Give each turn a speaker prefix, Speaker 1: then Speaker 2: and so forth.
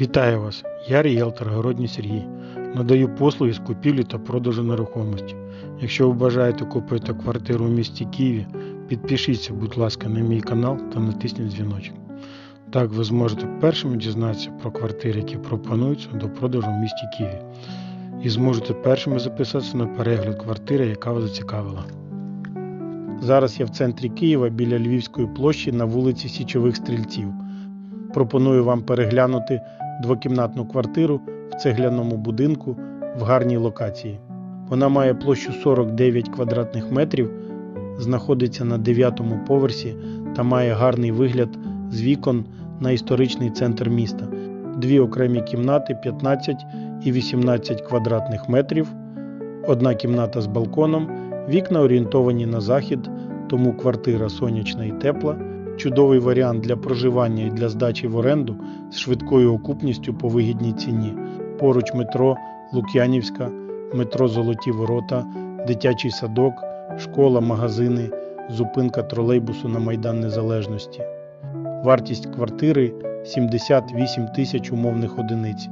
Speaker 1: Вітаю вас! Я ріелтор Городній Сергій. Надаю послуги з купівлі та продажу нерухомості. Якщо ви бажаєте купити квартиру у місті Києві, підпишіться, будь ласка, на мій канал та натисніть дзвіночок. Так ви зможете першими дізнатися про квартири, які пропонуються до продажу в місті Києві. І зможете першими записатися на перегляд квартири, яка вас зацікавила. Зараз я в центрі Києва біля Львівської площі на вулиці Січових Стрільців. Пропоную вам переглянути двокімнатну квартиру в цегляному будинку в гарній локації. Вона має площу 49 квадратних метрів, знаходиться на 9 поверсі та має гарний вигляд з вікон на історичний центр міста. Дві окремі кімнати 15 і 18 квадратних метрів, одна кімната з балконом, вікна орієнтовані на захід, тому квартира сонячна і тепла. Чудовий варіант для проживання і для здачі в оренду з швидкою окупністю по вигідній ціні. Поруч метро Лук'янівська, метро Золоті Ворота, дитячий садок, школа, магазини, зупинка тролейбусу на Майдан Незалежності. Вартість квартири 78 тисяч умовних одиниць.